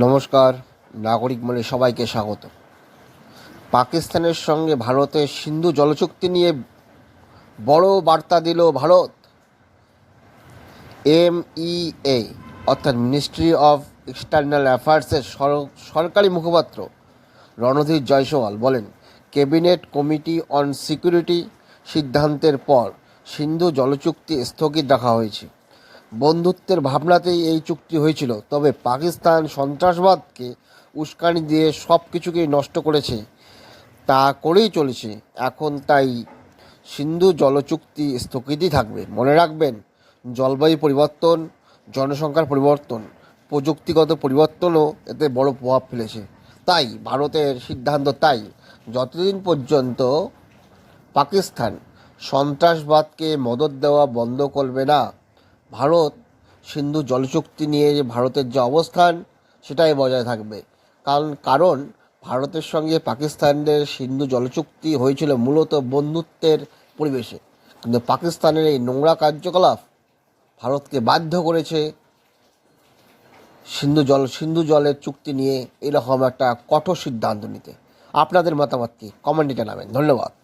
নমস্কার, নাগরিক মনে সবাইকে স্বাগত। পাকিস্তানের সঙ্গে ভারতের সিন্ধু জলচুক্তি নিয়ে বড় বার্তা দিল ভারত। এমইএ অর্থাৎ মিনিস্ট্রি অফ এক্সটার্নাল অ্যাফেয়ার্সের সরকারি মুখপাত্র রণধীর জয়সওয়াল বলেন, ক্যাবিনেট কমিটি অন সিকিউরিটি সিদ্ধান্তের পর সিন্ধু জলচুক্তি স্থগিত রাখা হয়েছে। বন্ধুত্বের ভাবনাতেই এই চুক্তি হয়েছিল। তবে পাকিস্তান সন্ত্রাসবাদকে উস্কানি দিয়ে সব কিছুকেই নষ্ট করেছে। তা করেই চলেছে। এখন তাই সিন্ধু জলচুক্তি স্থগিতই থাকবে। মনে রাখবেন, জলবায়ু পরিবর্তন, জনসংখ্যার পরিবর্তন, প্রযুক্তিগত পরিবর্তনও এতে বড় প্রভাব ফেলেছে। তাই ভারতের সিদ্ধান্ত তাই। যতদিন পর্যন্ত পাকিস্তান সন্ত্রাসবাদকে মদত দেওয়া বন্ধ করবে না ভারত সিন্ধু জলচুক্তি নিয়ে যে ভারতের যে অবস্থান, সেটাই বজায় থাকবে। কারণ কারণ ভারতের সঙ্গে পাকিস্তানের সিন্ধু জলচুক্তি হয়েছিল মূলত বন্ধুত্বের পরিবেশে। কিন্তু পাকিস্তানের এই নোংরা কার্যকলাপ ভারতকে বাধ্য করেছে সিন্ধু জল, সিন্ধু জলের চুক্তি নিয়ে এরকম একটা কঠোর সিদ্ধান্ত নিতে। আপনাদের মতামত কি? কমেন্টে জানাবেন। ধন্যবাদ।